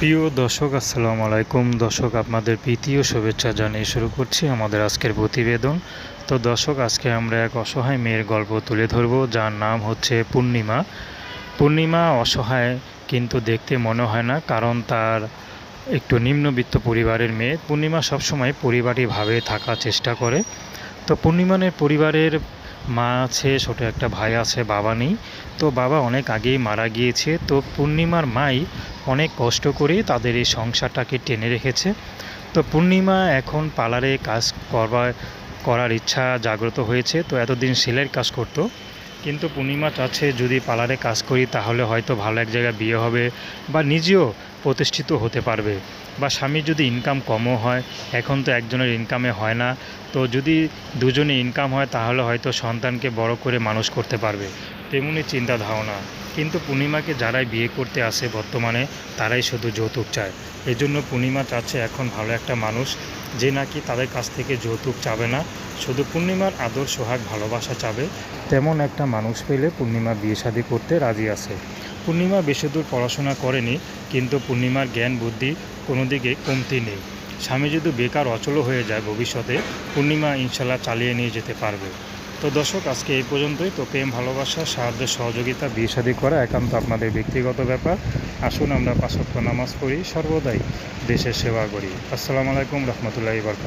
প্রিয় দর্শক, আসসালামু আলাইকুম। দর্শক, আপনাদের প্রীতি ও শুভেচ্ছা জানিয়ে শুরু করছি আমাদের আজকের প্রতিবেদন। তো দর্শক, আজকে আমরা এক অসহায় মেয়ের গল্প তুলে ধরব, যার নাম হচ্ছে পূর্ণিমা। পূর্ণিমা অসহায় কিন্তু দেখতে মনে হয় না, কারণ তার একটু নিম্নবিত্ত পরিবারের মেয়ে। পূর্ণিমা সবসময় পরিবারীভাবে থাকার চেষ্টা করে। তো পূর্ণিমানের পরিবারের মা আছে, ছোটো একটা ভাই আছে, বাবা নেই। তো বাবা অনেক আগেই মারা গিয়েছে। তো পূর্ণিমার মাই অনেক কষ্ট করে তাদের এই সংসারটাকে টেনে রেখেছে। তো পূর্ণিমা এখন পার্লারে কাজ করবার করার ইচ্ছা জাগ্রত হয়েছে। তো এতদিন সেলের কাজ করতো। কিন্তু পূর্ণিমা চাচ্ছে যদি পার্লারে কাজ করি তাহলে হয়তো ভালো এক জায়গায় বিয়ে হবে বা নিজেও প্রতিষ্ঠিত হতে পারবে। বা স্বামীর যদি ইনকাম কমও হয়, এখন তো একজনের ইনকামে হয় না, তো যদি দুজনে ইনকাম হয়, তাহলে হয়তো সন্তানকে বড় করে মানুষ করতে পারবে। তেমনি চিন্তা ধারণা কিন্তু পূর্ণিমাকে যারাই বিয়ে করতে আসে বর্তমানে, তারাই শুধু যৌতুক চায়। এজন্য পূর্ণিমা চাচ্ছে এখন ভালো একটা মানুষ, যে নাকি তাদের কাছ থেকে যৌতুক চাবে না, শুধু পূর্ণিমার আদর, সোহাগ, ভালোবাসা চাবে, তেমন একটা মানুষ পেলে পূর্ণিমা বিয়ে শাদী করতে রাজি আছে। পূর্ণিমা বেশি দূর পড়াশোনা করেনি, কিন্তু পূর্ণিমার জ্ঞান, বুদ্ধি কোনো দিকে কমতি নেই। স্বামী যদি বেকার, অচল হয়ে যায় ভবিষ্যতে, পূর্ণিমা ইনশাল্লাহ চালিয়ে নিয়ে যেতে পারবে। তো দর্শক, আজকে এই পর্যন্তই। তো প্রেম, ভালোবাসা, সাহায্য, সহযোগিতা বিয়ে করা একান্ত আপনাদের ব্যক্তিগত ব্যাপার। আসুন আমরা পাঁচক্য নামাজ পড়ি, সর্বদাই দেশের সেবা করি। আসসালামু আলাইকুম রহমতুল্লাহি বরকাত